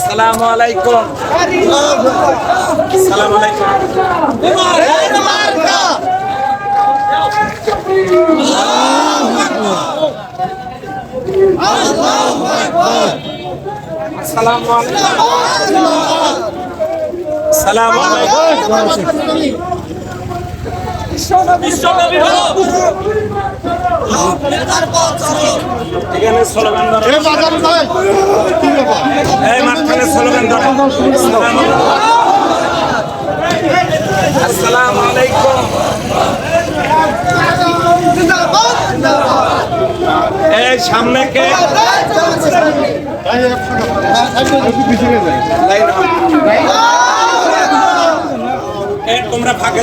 সালামু আলাইকুম সালাম আলাইকুম সালামু আলাইকুম সালামু আলাইকুম এখানে স্লোগান এ বাজার ভাই কি ব্যাপার এই মাঝখানে স্লোগান ধরো আলাইকুম এই সামনে কে একটু তোমরা ফাঁকে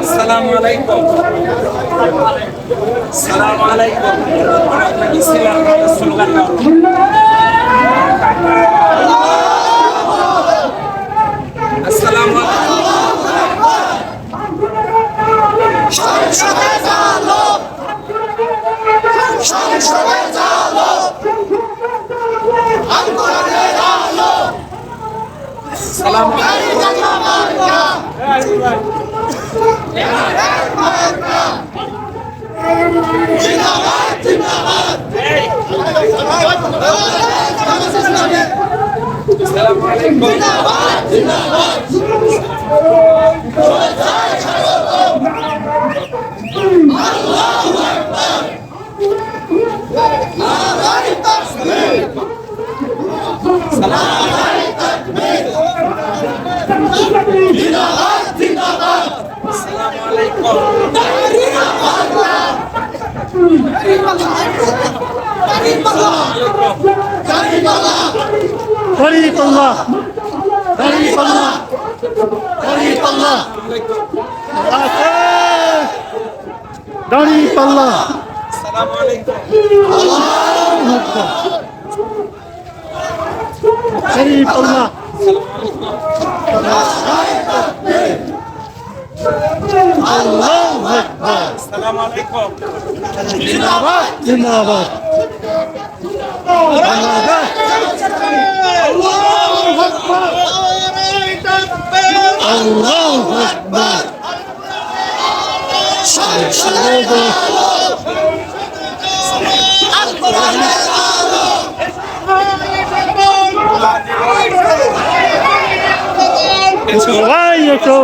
আসসালামু আলাইকুম। আসসালামু আলাইকুম। ইসলাম স্লোগান দাও আসসালামু আলাইকুম সালাম সালাম আলাইকুম আসসালামু আলাইকুম দাড়ি পাল্লা। পাল্লা। দাড়ি পাল্লা। আছে দাড়ি পাল্লা আসসালামু আলাইকুম দাড়ি পাল্লা আল্লাহু আকবার আসসালামু আলাইকুম জিন্দাবাদ জিন্দাবাদ বাংলাদেশ আল্লাহু আকবার সবাই একটু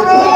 Oh,